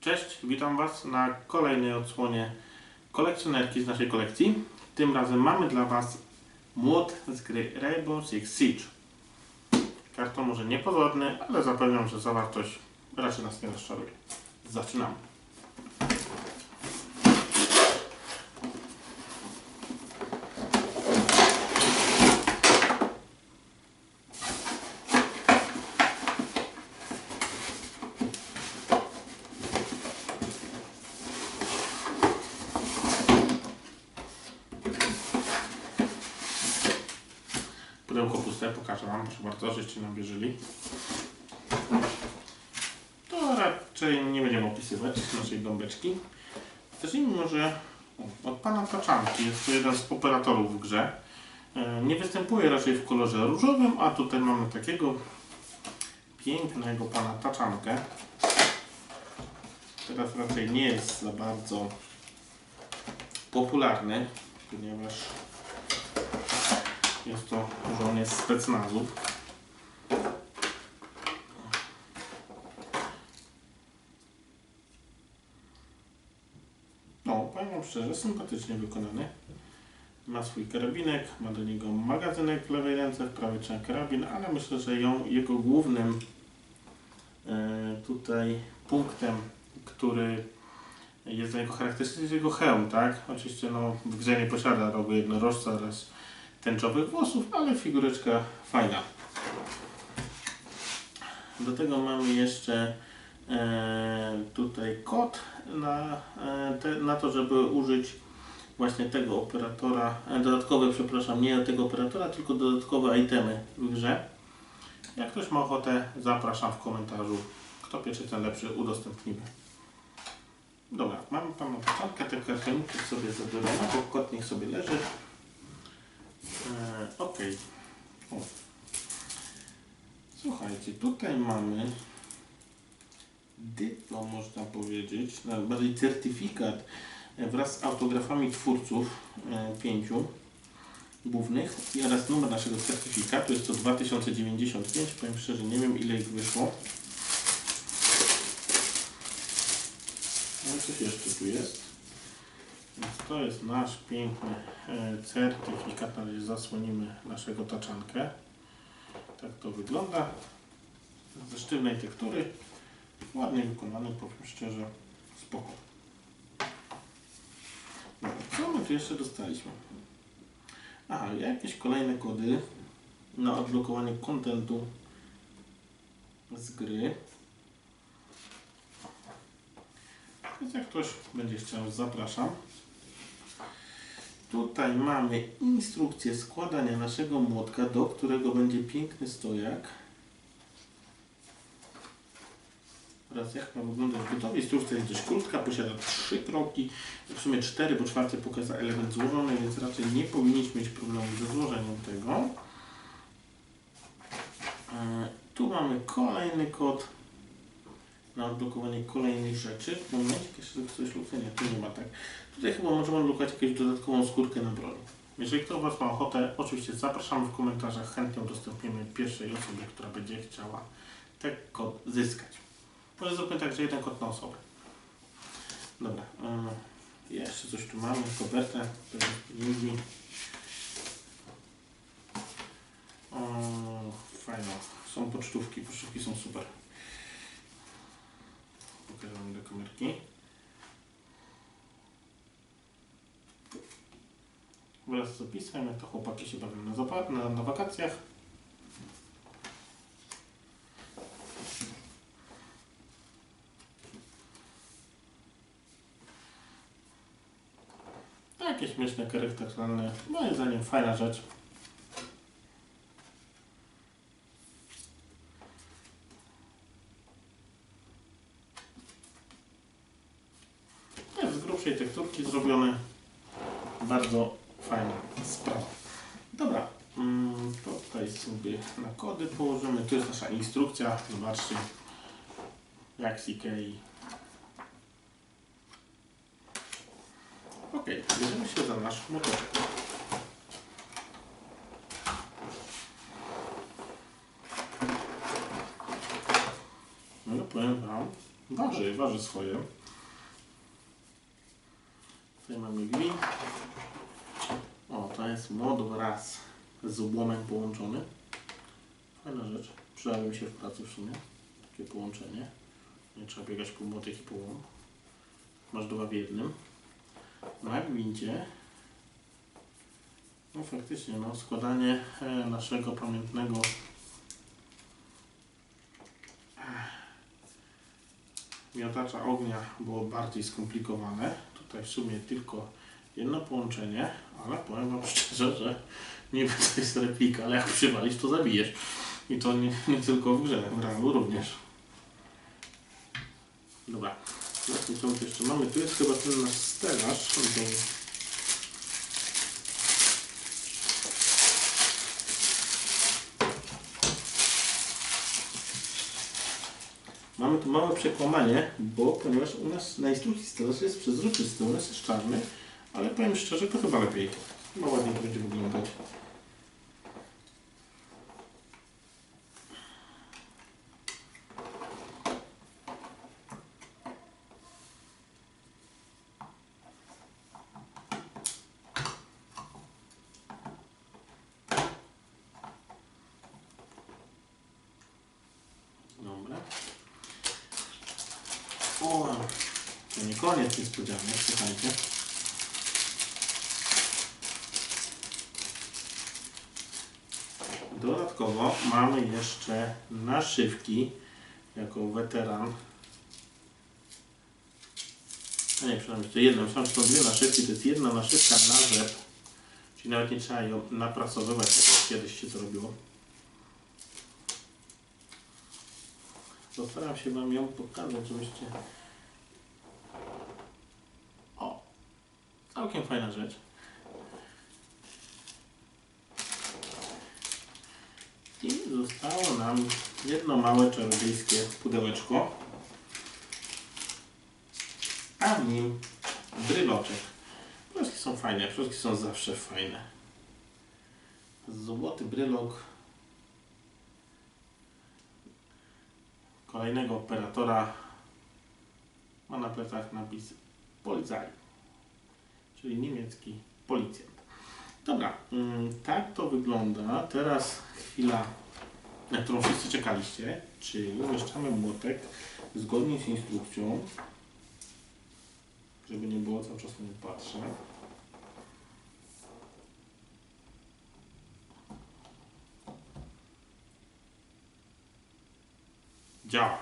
Cześć, witam Was na kolejnej odsłonie kolekcjonerki z naszej kolekcji. Tym razem mamy dla Was młot z gry Rainbow Six Siege. Karton może niepozorny, ale zapewniam, że zawartość raczej nas nie rozczaruje. Zaczynamy. Pokażę Wam, proszę bardzo, żeście nam wierzyli. To raczej nie będziemy opisywać naszej gąbeczki. Zacznijmy może od Pana Taczanki. Jest to jeden z operatorów w grze. E, Nie występuje raczej w kolorze różowym, a tutaj mamy takiego pięknego Pana Taczankę. Teraz raczej nie jest za bardzo popularny, ponieważ jest to żołnierz specnazu. No, powiem wam szczerze, sympatycznie wykonany. Ma swój karabinek, ma do niego magazynek w lewej ręce, w prawej trzymaj karabin, ale myślę, że ją, jego głównym e, tutaj punktem, który jest dla niego charakterystyczny, jest jego hełm, tak? Oczywiście no, w grze nie posiada rogu jednorożca oraz tęczowych włosów, ale figureczka fajna. Do tego mamy jeszcze e, tutaj kod na, e, te, na to, żeby użyć właśnie tego operatora, e, dodatkowe, przepraszam, nie tego operatora, tylko dodatkowe itemy w grze. Jak ktoś ma ochotę, zapraszam w komentarzu. Kto pierwszy, ten lepszy, udostępnimy. Dobra, mamy panu początkę, te kartoniki sobie zabieramy, bo kod niech sobie leży. Słuchajcie, tutaj mamy dyplom, można powiedzieć, bardziej certyfikat e, wraz z autografami twórców e, pięciu głównych i oraz numer naszego certyfikatu. Jest to 2095. Powiem szczerze, nie wiem ile ich wyszło. No coś jeszcze tu jest. Więc to jest nasz piękny e, certyfikat. Na razie zasłonimy naszego taczankę. Tak to wygląda. Ze sztywnej tektury. Ładnie wykonany, powiem szczerze. Spoko. Dobra, Co my tu jeszcze dostaliśmy? Aha, jakieś kolejne kody na odblokowanie kontentu z gry. Więc jak ktoś będzie chciał, zapraszam. Tutaj mamy instrukcję składania naszego młotka, do którego będzie piękny stojak. Oraz jak ma wyglądać gotowy. Instrukcja jest dość krótka, posiada trzy kroki, w sumie cztery, bo czwarty pokaza element złożony, więc raczej nie powinniśmy mieć problemu ze złożeniem tego. E, Tu mamy kolejny kod na odblokowanie kolejnych rzeczy. Moment, jeszcze coś luknie, nie, tu nie ma tak. Tutaj chyba możemy lukać jakąś dodatkową skórkę na broni. Jeżeli ktoś z Was ma ochotę, oczywiście zapraszamy w komentarzach, chętnie udostępnimy pierwszej osobie, która będzie chciała ten kod zyskać. Może zróbmy tak, że jeden kod na osobę. Dobra, yy, jeszcze coś tu mamy, kopertę, pieniędzy. O, fajno, są pocztówki, pocztówki są super. Pokażę do kamerki. Wraz z opisem, jak to chłopaki się bawią na, na, na wakacjach. Takie śmieszne, charakteralne, moim zdaniem fajna rzecz. Jest z tekturki zrobione. Bardzo fajna sprawa. Dobra, mm, to tutaj sobie na kody położymy. Tu jest nasza instrukcja. Zobaczcie, jak z Ikei. Ok, bierzemy się za nasz motorek. No powiem Wam, Waży, waży swoje. Mamy gwint. O, to jest mod wraz z łomem połączony. Fajna rzecz. Przydałaby mi się w pracy w sumie. Takie połączenie. Nie trzeba biegać po młotek i po łom. Masz dwa w jednym. Na gwincie no faktycznie, no składanie e, naszego pamiętnego miotacza ognia było bardziej skomplikowane. Tutaj w sumie tylko jedno połączenie, ale powiem Wam szczerze, że niby to jest replika, ale jak przywalisz, to zabijesz. I to nie, nie tylko w grze, w realu również. Dobra, my tu jeszcze mamy. Tu jest chyba ten nasz stelaż. Mamy tu małe przekłamanie, bo ponieważ u nas na instrukcji stelaż jest przezroczysty, u nas jest czarny, ale powiem szczerze, to chyba lepiej. Chyba ładniej to będzie wyglądać. Dobra. O, to nie koniec niespodzianek, słuchajcie. Dodatkowo mamy jeszcze naszywki jako weteran. A nie, przynajmniej to jedna, że są dwie naszywki, to jest jedna naszywka na rzep, czyli nawet nie trzeba ją napracowywać, tak jak kiedyś się to robiło. Postaram się Wam ją pokazać, żebyście... O! Całkiem fajna rzecz. I zostało nam jedno małe czarodziejskie pudełeczko. A w nim bryloczek. Proski są fajne, proski są zawsze fajne. Złoty brylok kolejnego operatora ma na plecach napis Polizei, czyli niemiecki policjant. Dobra, mm, tak to wygląda. Teraz chwila, na którą wszyscy czekaliście, czyli umieszczamy młotek zgodnie z instrukcją, żeby nie było cały czas nie patrzę. Działa.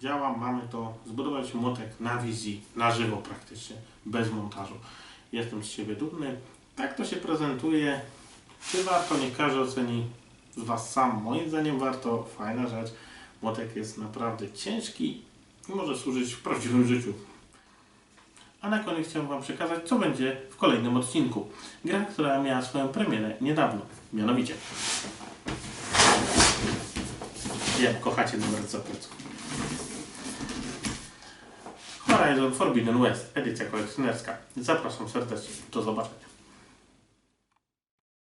Działa, mamy to zbudować młotek na wizji, na żywo praktycznie, bez montażu. Jestem z siebie dumny. Tak to się prezentuje. Czy warto, niech każdy oceni z Was sam. Moim zdaniem warto, fajna rzecz. Młotek jest naprawdę ciężki i może służyć w prawdziwym życiu. A na koniec chciałbym Wam przekazać, co będzie w kolejnym odcinku. Gra, która miała swoją premierę niedawno, mianowicie jak kochacie numer pleców. Horizon Forbidden West, edycja kolekcjonerska. Zapraszam serdecznie. Do zobaczenia.